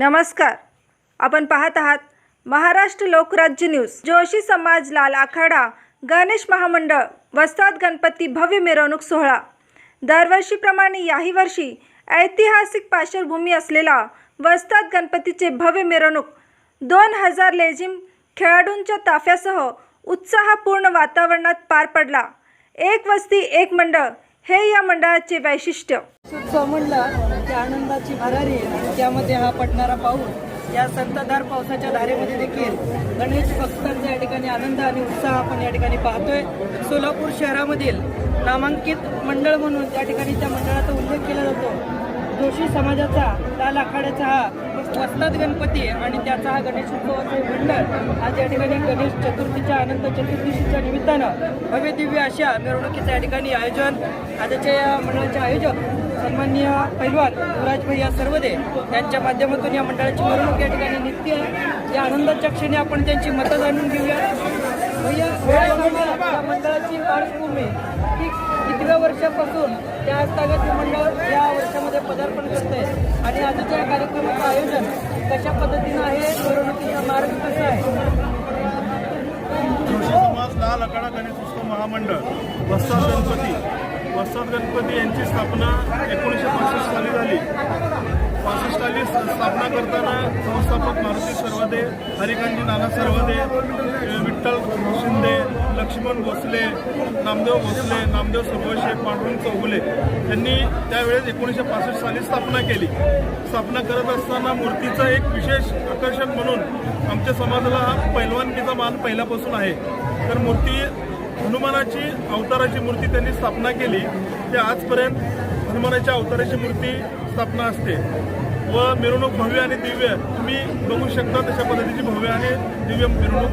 नमस्कार. आपण पाहत आहात महाराष्ट्र लोकराज्य न्यूज. जोशी समाज लाल आखाडा गणेश महामंडळ वस्ताद गणपती भव्य मिरवणूक सोहळा. दरवर्षीप्रमाणे याही वर्षी ऐतिहासिक पार्श्वभूमी असलेला वस्ताद गणपतीचे भव्य मिरवणूक दोन हजार लेझिम खेळाडूंच्या ताफ्यासह उत्साहपूर्ण वातावरणात पार पडला. एक वस्ती एक मंडळ हे या मंडळाचे वैशिष्ट्य. उत्सव म्हणला की आनंदाची भरारी आणि त्यामध्ये हा पडणारा पाऊस या संततधार पावसाच्या धारेमध्ये देखील गणेश भक्तांचा या ठिकाणी आनंद आणि उत्साह आपण या ठिकाणी पाहतोय. सोलापूर शहरामधील नामांकित मंडळ म्हणून त्या ठिकाणी त्या मंडळाचा उल्लेख केला जातो. जोशी समाजाचा लाल आखाड्याचा हा वस्ताद गणपती आणि त्याचा हा गणेश उत्सवाचे मंडळ आज या ठिकाणी गणेश चतुर्थीच्या अनंत चतुर्दशीच्या निमित्तानं भव्य दिव्य अशा मिरवणुकीचं या ठिकाणी आयोजन आजच्या या मंडळाचे आयोजक सन्माननीय पैलवान युवराज भैया सर्वदे यांच्या माध्यमातून या मंडळाची मिरवणूक या ठिकाणी निघते आहे. या आनंदाच्या क्षणी आपण त्यांची मतं जाणून घेऊया. भैया या मंडळाची पार्श्वभूमी की कितव्या वर्षापासून त्या आजतागत हे मंडळ या वर्षामध्ये पदार्पण करते आणि आजच्या या कार्यक्रमाचं आयोजन कशा पद्धतीनं आहे? मिरवणुकीचा मार्ग कसा आहे? समाज लाल गणेश उत्सव महामंडळ बस्ता गणपती वस्ताद गणपती यांची स्थापना एकोणीसशे पासष्ट साली झाली. पासष्ट साली स्थापना करताना संस्थापक मारुती सर्वदे हरिकांजी नाना सर्वदे विठ्ठल शिंदे लक्ष्मण भोसले नामदेव भोसले नामदेव सुरवशे पांडुरंग चौगुले यांनी त्यावेळेस एकोणीसशे पासष्ट साली स्थापना केली. स्थापना करत असताना मूर्तीचं एक विशेष आकर्षण म्हणून आमच्या समाजाला हा पैलवानकीचा मान पहिल्यापासून आहे. तर मूर्ती हनुमानाची अवताराची मूर्ती त्यांनी स्थापना केली. ते आजपर्यंत हनुमानाच्या अवताराची मूर्ती स्थापना असते. व मिरवणूक भव्य आणि दिव्य तुम्ही बघू शकता तशा पद्धतीची भव्य आणि दिव्य मिरवणूक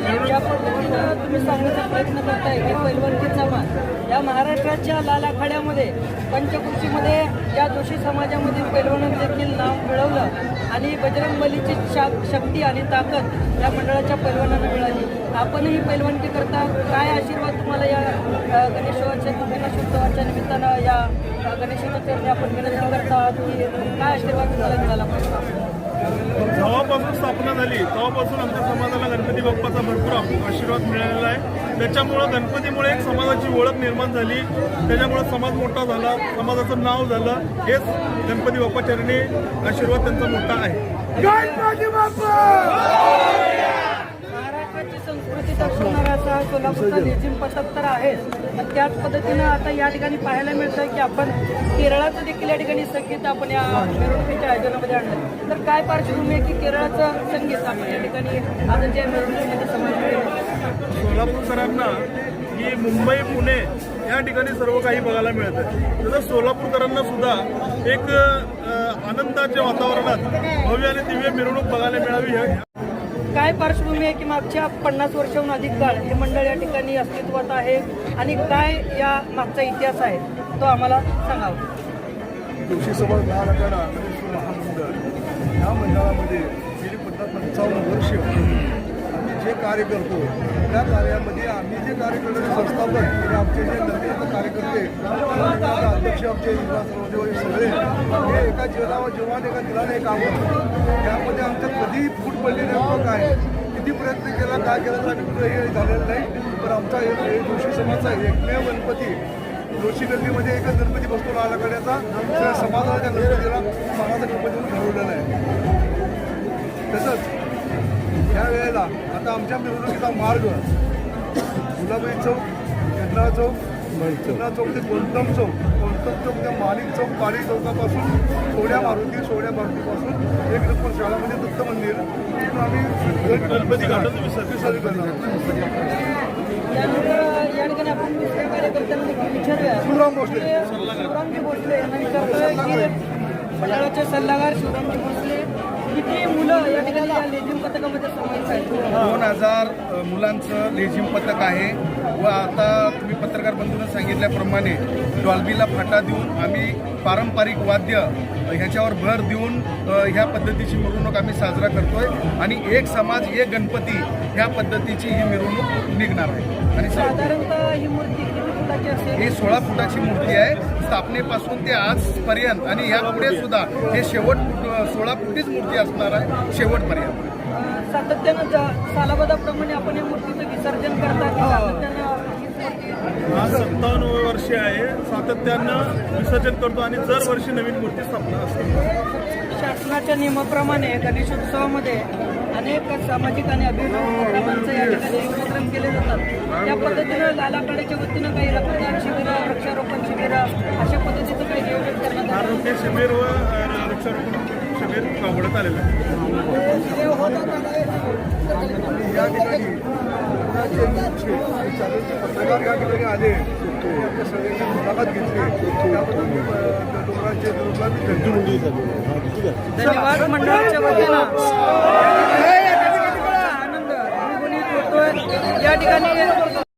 मिरवणूक पद्धतीनं तुम्ही सांगण्याचा प्रयत्न करताय की पैलवानकीचा मान या महाराष्ट्राच्या लाल आखाड्यामध्ये पंचकृषीमध्ये या जोशी समाजामध्ये पैलवानं देखील नाव मिळवलं. आणि बजरंग बलीची शा- शक्ती आणि ताकद या मंडळाच्या पैलवानांना मिळाली. आपणही पैलवानकी करता. काय आशीर्वाद तुम्हाला या गणेशोत्सवाच्या गणेशोत्सवाच्या निमित्तानं या गणेशोत्सवाने आपण विनंती करता की काय आशीर्वाद तुम्हाला मिळाला? पाहिजे जेव्हापासून स्थापना झाली. तेव्हापासून आमच्या समाजाला गणपती बाप्पाचा भरपूर आशीर्वाद मिळालेला आहे. त्याच्यामुळं गणपतीमुळे एक समाजाची ओळख निर्माण झाली. त्याच्यामुळं समाज मोठा झाला. समाजाचं नाव झालं. हेच गणपती बाप्पा चरणी आशीर्वाद त्यांचा मोठा आहे. महाराष्ट्राची संस्कृती दर्शवणारा असा सोलापूरचा पथक तर आहेच पण त्याच पद्धतीनं आता या ठिकाणी पाहायला मिळतं की आपण केरळाचं देखील या ठिकाणी संगीत आपण या मिरवणुकीच्या आयोजनामध्ये आणलं तर काय पार्श्वभूमी आहे की केरळाचं संगीत आपण या ठिकाणी आजच्या मिरवणुकीमध्ये समाविष्ट केलं? सोलापूरकरांना ही मुंबई पुणे या ठिकाणी सर्व काही बघायला मिळतं तसं सोलापूरकरांना सुद्धा एक आनंदाच्या वातावरणात भव्य आणि दिव्य मिरवणूक बघायला मिळावी ह्या काय पार्श्वभूमी आहे की मागच्या पन्नास वर्षाहून अधिक काळ हे मंडळ या ठिकाणी अस्तित्वात आहे आणि काय या मागचा इतिहास आहे तो आम्हाला सांगावा. जोशी समाज लहान महामंडळ. या मंडळामध्ये गेली पन्नास पंचावन्न वर्ष जे कार्य करतो त्या कार्यामध्ये आम्ही जे कार्य करणारे संस्थापक आणि आमचे जे नवीन कार्यकर्ते अध्यक्ष आमचे युवा सर्वदेव सगळे हे एका जीवनावर जीवान एका दिलाने काम करतो त्यामध्ये आमच्या कधीही फूट पडली नाही काय किती प्रयत्न केला काय केला तर आम्ही कुठं हे झालेलं नाही. पण आमचा एक हे जोशी समाजचा एकमेव गणपती. जोशी गल्लीमध्ये एकच गणपती बसतो लालाकड्याचा सगळ्या समाजाला त्या गणपतीला मानाचा गणपती म्हणून ठरवलेला आहे. तसंच या वेळेला आता आमच्या मिरवणुकीचा मार्ग गुलाबाई चौक यंत्रा चौक यंत्रा चौक. ते कोलतम चौक. कोलतम चौक ते मालिक चौक पाडी चौकापासून सोड्या मारुती सोड्या मारुतीपासून एक रत्न शाळामध्ये दत्त मंदिर. तिथून आम्ही गणपती विसर्जन विसर्जन. करणार. शिवराम भोसले. शिवरामजी भोसले यांना विचारतोय मंडळाचे सल्लागार शिवरामजी भोसले किती मुलं या ठिकाणी या लेझिम पथकामध्ये समाविष्ट आहेत? दोन हजार मुलांचं लेझिम पथक आहे. व आता तुम्ही पत्रकार बंधूंना सांगितल्याप्रमाणे डॉल्बीला फाटा देऊन आम्ही पारंपरिक वाद्य ह्याच्यावर भर देऊन ह्या पद्धतीची मिरवणूक आम्ही साजरा करतोय. आणि एक समाज एक गणपती ह्या पद्धतीची ही मिरवणूक निघणार आहे. आणि साधारणतः ही मूर्ती ही सोळा फुटाची मूर्ती आहे. स्थापनेपासून ते आजपर्यंत आणि ह्या पुढे सुद्धा हे शेवट सोळा फुटीच मूर्ती असणार आहे शेवटपर्यंत. सातत्यानं ज- सालाबदाप्रमाणे आपण या मूर्तीचं विसर्जन करतात आज सत्तावन्न वर्षे आहे. सातत्यानं विसर्जन करतो आणि दरवर्षी नवीन मूर्ती स्थापना असते. शासनाच्या नियमाप्रमाणे गणेशोत्सवामध्ये अनेक सामाजिक आणि अभिनव उपक्रमांचं या ठिकाणी उपक्रम केले जातात त्या पद्धतीनं लालाकडेच्या वतीनं काही रक्तदान शिबिरं वृक्षारोपण शिबिरं अशा पद्धतीचं काही नियोजन करण्यात आरोग्य शिबिर व वृक्षारोपण शिबिर राबवण्यात आलेलं आहे आणि या ठिकाणी मुलाचे मुख्य आणि चालूचे पत्रकार या ठिकाणी आले आपल्या सगळ्यांची मुलाखत घेतली त्याबद्दल मी धन्यवाद मंडळाच्या वतीनं. आनंद. या ठिकाणी